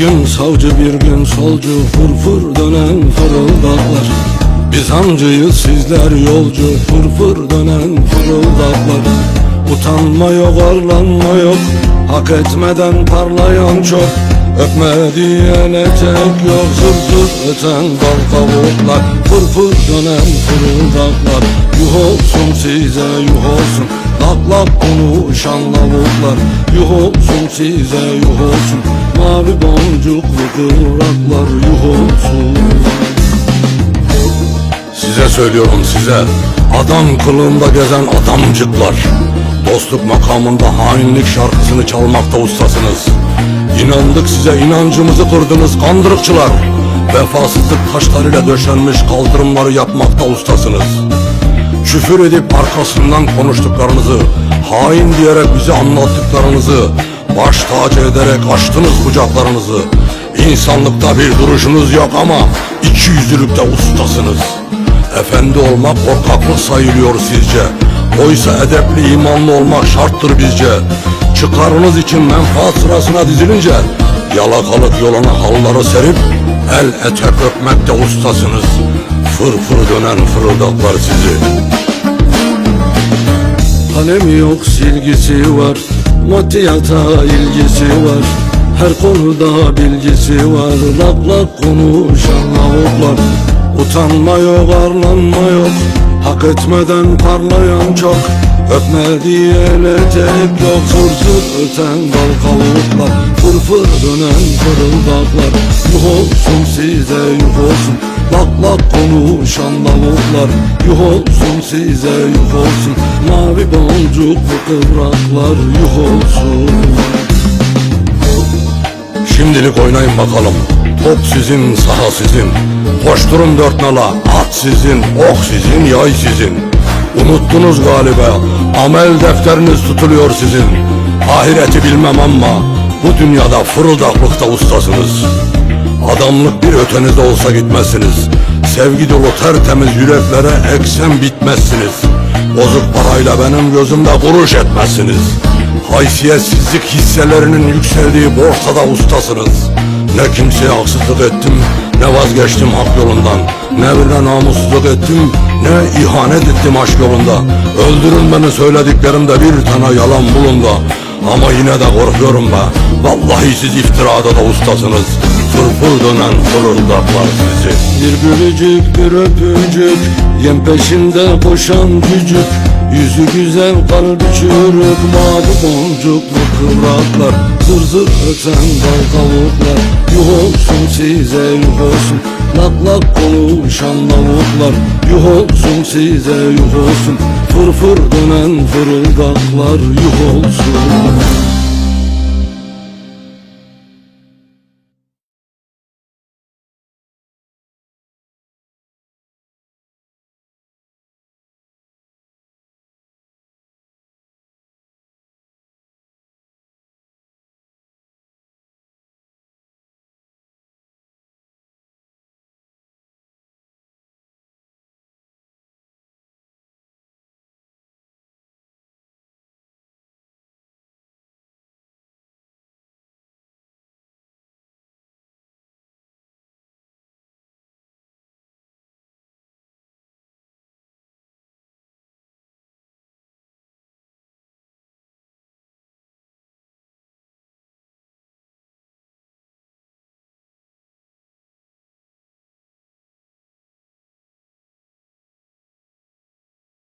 gün savcı bir gün solcu Fırfır dönen fırıldaklar. Biz hancıyız sizler yolcu Fırfır dönen fırıldaklar. Utanma yok arlanma yok Hak etmeden parlayan çok. Öpme diyene tek yok Zır zır öten bal kavuklar Fırfır dönen fırıldaklar Yuh olsun size yuh olsun. Lak lak konuşan lavuklar Yuh olsun size yuh olsun Mavi boncuklu kıvraklar yuh olsun. Size söylüyorum size. Adam kılığında gezen adamcıklar. Dostluk makamında hainlik şarkısını çalmakta ustasınız. İnandık size inancımızı kırdınız kandırıkçılar. Vefasızlık taşlarıyla döşenmiş kaldırımları yapmakta ustasınız. Küfür edip arkasından konuştuklarınızı Hain diyerek bize anlattıklarınızı Baş tacı ederek açtınız kucaklarınızı. İnsanlıkta bir duruşunuz yok ama iki yüzlülükte ustasınız. Efendi olmak korkaklık sayılıyor sizce? Oysa edepli imanlı olmak şarttır bizce. Çıkarınız için menfaat sırasına dizilince Yalakalık yoluna halıları serip El etek öpmekte ustasınız. Fır dönen fırıldaklar sizi. Kalemi yok silgisi var Maddiyata ilgisi var Her konuda bilgisi var. Lak lak konuşan lavuklar Utanma yok arlanma yok. Hak etmeden parlayan çok. Öpme diyene tek yok. Zır öten dal kavuklar. Fır fır dönen fırıldaklar. Yuh olsun size yuh olsun Lak lak konuşan lavuklar Yuh olsun size yuh olsun. Mavi boncuklu kıvraklar yuh olsun. Şimdilik oynayın bakalım. Top sizin, saha sizin. Koşturun dört nala At sizin, ok sizin, yay sizin. Unuttunuz galiba Amel defteriniz tutuluyor sizin. Ahireti bilmem ama Bu dünyada fırıldaklıkta ustasınız Adamlık bir ötenizde olsa gitmezsiniz. Sevgi dolu tertemiz yüreklere eksen bitmezsiniz. Bozuk parayla benim gözümde kuruş etmezsiniz. Haysiyetsizlik hisselerinin yükseldiği borsada ustasınız. Ne kimseye haksızlık ettim ne vazgeçtim hak yolundan. Ne birine namussuzluk ettim ne ihanet ettim aşk yolunda. Öldürün beni söylediklerimde bir tane yalan bulunda Ama yine de korkuyorum be Vallahi siz iftirada da ustasınız Fırfır dönen fırıldaklar sizi Bir gülücük bir öpücük Yem peşinde koşan cücük. Yüzü güzel kalbi çürük Mavi boncuklu kıvraklar. Zır zır öten dal kavuklar. Yuh olsun size yuh olsun. Lak lak konuşan lavuklar. Yuh olsun size yuh olsun. Fır fır dönen fırıldaklar. Yuh olsun